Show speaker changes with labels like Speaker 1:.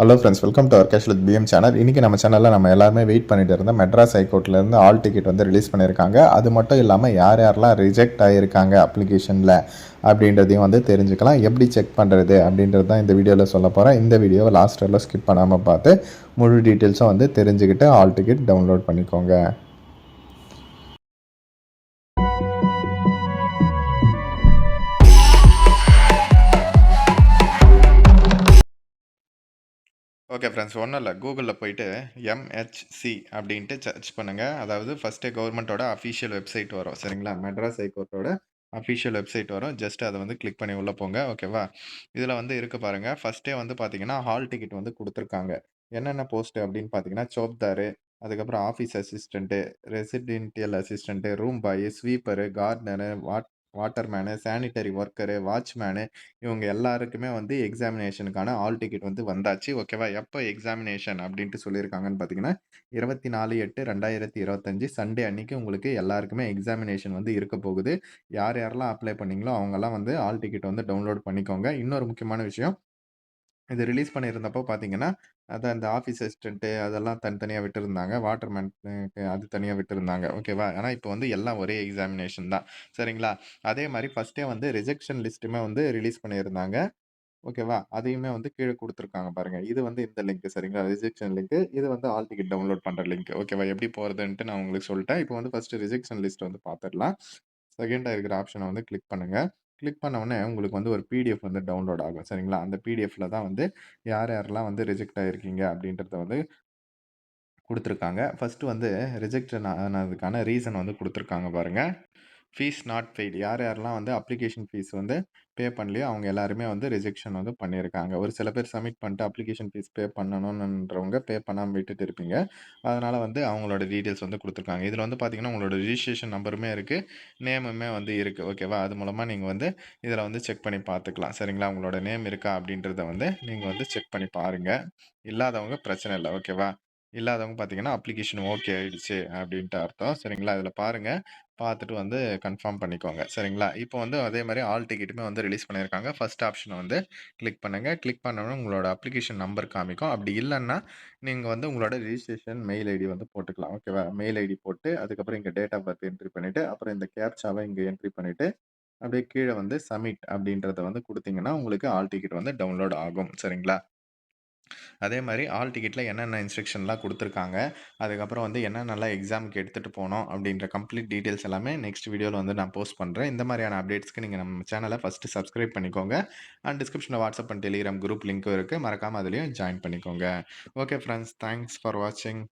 Speaker 1: Hello friends welcome to our cash with PM channel இன்றைக்கி நம்ம சேனலில் நம்ம எல்லாருமே வெயிட் பண்ணிட்டு இருந்தோம் மெட்ராஸ் ஹைகோர்ட்லேருந்து ஆல் டிக்கெட் வந்து ரிலீஸ் பண்ணியிருக்காங்க அது மட்டும் இல்லாமல் யார் யாரெல்லாம் ரிஜெக்ட் ஆகியிருக்காங்க அப்ளிகேஷனில் அப்படின்றதையும் வந்து தெரிஞ்சுக்கலாம். எப்படி செக் பண்ணுறது அப்படின்றது தான் இந்த வீடியோவில் சொல்ல போகிறேன் இந்த வீடியோவை லாஸ்ட் வரல ஸ்கிப் பண்ணாமல் பார்த்து முழு டீட்டெயில்ஸும் வந்து தெரிஞ்சுக்கிட்டு ஆல் டிக்கெட் டவுன்லோட் பண்ணிக்கோங்க. ஓகே ஃப்ரெண்ட்ஸ் ஒன்றும் இல்லை. கூகுளில் போயிட்டு எம்ஹெச்சி அப்படின்ட்டு சர்ச் பண்ணுங்கள் அதாவது ஃபஸ்ட்டே கவர்மெண்ட்டோட அஃபிஷியல் வெப்சைட் வரும் சரிங்களா? மெட்ராஸ் ஹைகோர்ட்டோட அஃபிஷியல் வெப்சைட் வரும். ஜஸ்ட் அதை வந்து கிளிக் பண்ணி உள்ளே போங்க ஓகேவா இதில் வந்து இருக்கு பாருங்கள் ஃபஸ்ட்டே வந்து பார்த்தீங்கன்னா ஹால் டிக்கெட் வந்து கொடுத்துருக்காங்க. என்னென்ன போஸ்ட் அப்படின்னு பார்த்தீங்கன்னா சோப்தாரு அதுக்கப்புறம் office assistant residential assistant room boy sweeper gardener what waterman sanitary worker watchman இவங்க எல்லாருக்குமே வந்து எக்ஸாமினேஷனுக்கான ஆல் டிக்கெட் வந்து வந்தாச்சு. ஓகேவா? எப்போ எக்ஸாமினேஷன் அப்படின்ட்டு சொல்லியிருக்காங்கன்னு பார்த்தீங்கன்னா இருபத்தி நாலு எட்டு ரெண்டாயிரத்தி இருபத்தஞ்சி சண்டே அன்னைக்கு உங்களுக்கு எல்லாருக்குமே எக்ஸாமினேஷன் வந்து இருக்க போகுது. யார் யாரெல்லாம் அப்ளை பண்ணீங்களோ அவங்கெல்லாம் வந்து ஆல் டிக்கெட் வந்து டவுன்லோட் பண்ணிக்கோங்க. இன்னொரு முக்கியமான விஷயம் இது ரிலீஸ் பண்ணியிருந்தப்போ பார்த்தீங்கன்னா, அதான் இந்த ஆஃபீஸ் அசிஸ்டண்ட்டு அதெல்லாம் தனித்தனியாக விட்டுருந்தாங்க வாட்டர்மேனுக்கு அது தனியாக விட்டுருந்தாங்க ஓகேவா? ஆனால் இப்போ வந்து எல்லாம் ஒரே எக்ஸாமினேஷன் தான். சரிங்களா? அதே மாதிரி ஃபர்ஸ்ட்டே வந்து ரிஜெக்ஷன் லிஸ்ட்டுமே வந்து ரிலீஸ் பண்ணியிருந்தாங்க. ஓகேவா? அதையுமே வந்து கீழே கொடுத்துருக்காங்க பாருங்க. இது வந்து இந்த லிங்க் சரிங்களா? Rejection link. இது வந்து ஆல் டிக்கெட் டவுன்லோட் பண்ணுற லிங்க். ஓகேவா? எப்படி போகிறதுன்ட்டு நான் உங்களுக்கு சொல்லிட்டேன் இப்போ வந்து ஃபஸ்ட்டு ரிஜெக்ஷன் லிஸ்ட் வந்து பார்த்துடலாம். செகண்டாக இருக்கிற ஆப்ஷனை வந்து கிளிக் பண்ணுங்கள் கிளிக் பண்ண உங்களுக்கு வந்து ஒரு பிடிஎஃப் வந்து டவுன்லோட் ஆகும். சரிங்களா? அந்த பிடிஎஃப்ல தான் வந்து யார் யாரெல்லாம் வந்து ரிஜெக்ட் ஆகிருக்கீங்க அப்படின்றத வந்து கொடுத்துருக்காங்க ஃபஸ்ட்டு வந்து ரிஜெக்ட் ஆனதுக்கான ரீசன் வந்து கொடுத்துருக்காங்க பாருங்கள் ஃபீஸ் நாட் ஃபெயில் யார் யாரெல்லாம் வந்து அப்ளிகேஷன் ஃபீஸ் வந்து பே பண்ணலையோ அவங்க எல்லாருமே வந்து ரிஜெக்ஷன் வந்து பண்ணியிருக்காங்க. ஒரு சில பேர் சப்மிட் பண்ணிட்டு அப்ளிகேஷன் ஃபீஸ் பே பண்ணணுன்றவங்க பே பண்ணாமல் விட்டுட்டு இருப்பீங்க. அதனால் வந்து அவங்களோட டீட்டெயில்ஸ் வந்து கொடுத்துருக்காங்க இதில் வந்து பார்த்தீங்கன்னா, உங்களோட ரிஜிஸ்ட்ரேஷன் நம்பருமே இருக்குது நேமுமே வந்து இருக்குது ஓகேவா? அது மூலமாக நீங்கள் வந்து இதில் வந்து செக் பண்ணி பார்த்துக்கலாம். சரிங்களா? உங்களோட நேம் இருக்கா அப்படின்றத வந்து நீங்கள் வந்து செக் பண்ணி பாருங்க. இல்லாதவங்க பிரச்சனை இல்லை ஓகேவா? இல்லாதவங்க பார்த்தீங்கன்னா, அப்ளிகேஷன் ஓகே ஆயிடுச்சு அப்படின்ட்டு அர்த்தம். சரிங்களா? இதில் பாருங்கள் பார்த்துட்டு வந்து கன்ஃபார்ம் பண்ணிக்கோங்க. சரிங்களா? இப்போ வந்து அதே மாதிரி ஆல் டிக்கெட்டுமே வந்து ரிலீஸ் பண்ணியிருக்காங்க. ஃபஸ்ட் ஆப்ஷனை வந்து கிளிக் பண்ணுங்கள் கிளிக் பண்ண உங்களோட அப்ளிகேஷன் நம்பர் காமிக்கும். அப்படி இல்லைன்னா நீங்கள் வந்து உங்களோட ரிஜிஸ்ட்ரேஷன் மெயில் ஐடி வந்து போட்டுக்கலாம். ஓகேவா? மெயில் ஐடி போட்டு, அதுக்கப்புறம் இங்கே டேட் ஆஃப் பர்த் என்ட்ரி பண்ணிவிட்டு அப்புறம் இந்த கேப்சாவ இங்கே என்ட்ரி பண்ணிவிட்டு அப்படியே கீழே வந்து சப்மிட் அப்படின்றத வந்து கொடுத்தீங்கன்னா உங்களுக்கு ஆல் டிக்கெட் வந்து டவுன்லோட் ஆகும். சரிங்களா? அதே மாதிரி ஆல் டிக்கெட்டில் என்னென்ன இன்ஸ்ட்ரக்ஷன்லாம் கொடுத்துருக்காங்க அதுக்கப்புறம் வந்து என்னென்னலாம் எக்ஸாமுக்கு எடுத்துகிட்டு போனோம் அப்படின்ற கம்ப்ளீட் டீட்டெயில்ஸ் எல்லாமே நெக்ஸ்ட் வீடியோவில் வந்து நான் போஸ்ட் பண்ணுறேன் இந்த மாதிரியான அப்டேட்ஸ்க்கு நீங்கள் நம்ம சேனலை ஃபஸ்ட்டு சப்ஸ்கிரைப் பண்ணிக்கோங்க. அண்ட் டிஸ்கிரிப்ஷனில் வாட்ஸ்அப் அண்ட் டெலிகிராம் குரூப் லிங்க்கும் இருக்குது மறக்காமல் அதுலேயும் ஜாயின் பண்ணிக்கோங்க. ஓகே ஃப்ரெண்ட்ஸ் தேங்க்ஸ் ஃபார் வாட்சிங்.